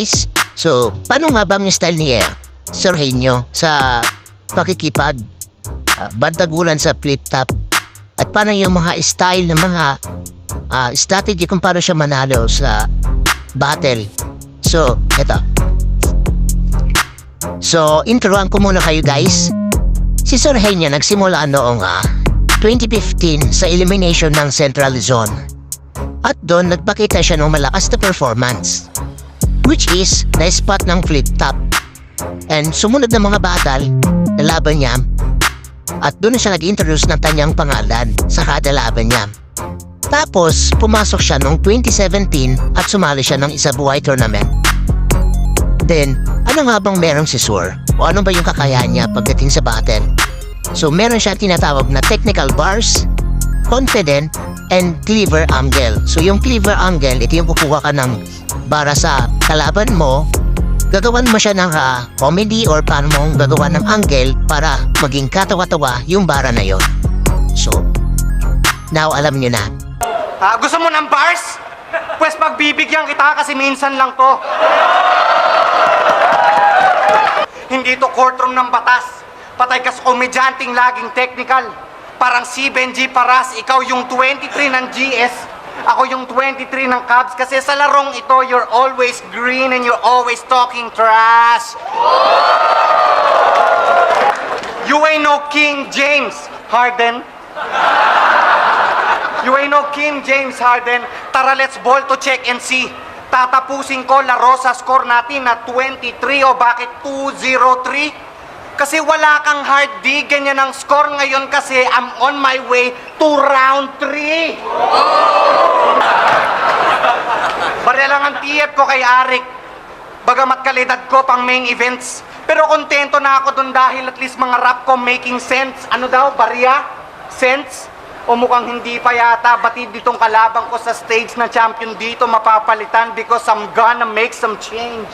Guys! So, paano nga ba ang style ni Air? Sir Henyo sa pakikipag, uh, bantagulan sa flip top, at paano yung mga style ng mga ah, strategy kung paano siya manalo sa battle. So, eto. So, introan ko muna kayo guys. Si Sir Henyo nagsimula noong ah, 2015 sa elimination ng Central Zone. At doon nagpakita siya ng malakas na performance which is na-spot ng flip top. And sumunod na mga battle na laban niya at doon siya nag-introduce ng kanyang pangalan sa kada laban niya. Tapos, pumasok siya noong 2017 at sumali siya ng isa buhay tournament. Then, ano nga bang meron si Sur? O ano ba yung kakayahan niya pagdating sa battle? So, meron siya tinatawag na technical bars, confident, and cleaver angle. So, yung cleaver angle, ito yung kukuha ka ng bara sa kalaban mo, gagawan mo siya ng ah, comedy or paano mong gagawa ng angle para maging katawa-tawa yung bara na yon. So, now alam nyo na. Ah, gusto mo ng bars? Pwes pagbibigyan kita kasi minsan lang to. Hindi to courtroom ng batas. Patay ka sa komedyanteng laging technical. Parang si Benji Paras, ikaw yung 23 ng GS, ako yung 23 ng Cubs. Kasi sa larong ito, you're always green and you're always talking trash. You ain't no King James Harden. You ain't no King James Harden. Tara, let's ball to check and see. Tatapusin ko laro sa score natin na 23 o bakit 2-0-3? Kasi wala kang hard D, ganyan ang score ngayon kasi I'm on my way to round 3. Barya lang ang TF ko kay Arik. Bagamat kalidad ko pang main events. Pero kontento na ako dun dahil at least mga rap ko making sense. Ano daw, barya? Sense? O mukhang hindi pa yata, batid ditong kalabang ko sa stage na champion dito mapapalitan because I'm gonna make some change.